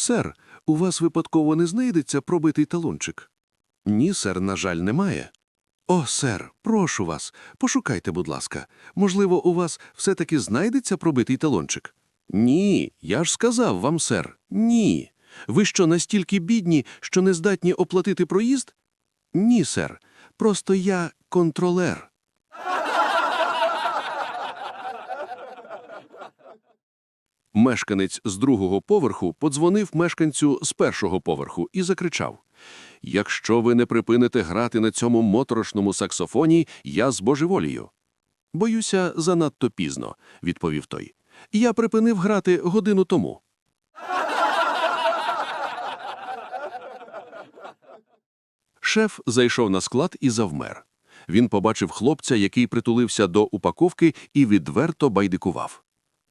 Сер, у вас випадково не знайдеться пробитий талончик? Ні, сер, на жаль, немає. О, сер, прошу вас, пошукайте, будь ласка. Можливо, у вас все-таки знайдеться пробитий талончик? Ні, я ж сказав вам, сер, ні. Ви що, настільки бідні, що не здатні оплатити проїзд? Ні, сер. Просто я контролер. Мешканець з другого поверху подзвонив мешканцю з першого поверху і закричав: Якщо ви не припините грати на цьому моторошному саксофоні, я збожеволію. Боюся, занадто пізно, відповів той. Я припинив грати годину тому. Шеф зайшов на склад і завмер. Він побачив хлопця, який притулився до упаковки і відверто байдикував.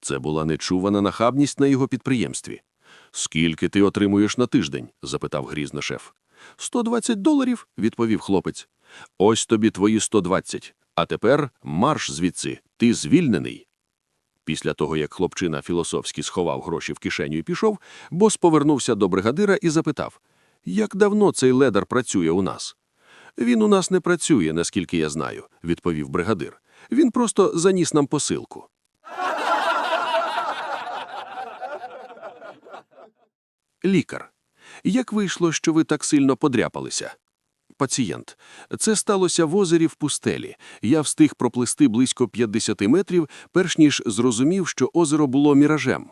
Це була нечувана нахабність на його підприємстві. Скільки ти отримуєш на тиждень? запитав грізно шеф. «120 доларів, відповів хлопець. Ось тобі твої 120. А тепер марш звідси, ти звільнений. Після того, як хлопчина філософськи сховав гроші в кишеню і пішов, бос повернувся до бригадира і запитав: Як давно цей ледар працює у нас? Він у нас не працює, наскільки я знаю, відповів бригадир. Він просто заніс нам посилку. Лікар. Як вийшло, що ви так сильно подряпалися? Пацієнт. Це сталося в озері в пустелі. Я встиг проплисти близько 50 метрів, перш ніж зрозумів, що озеро було міражем.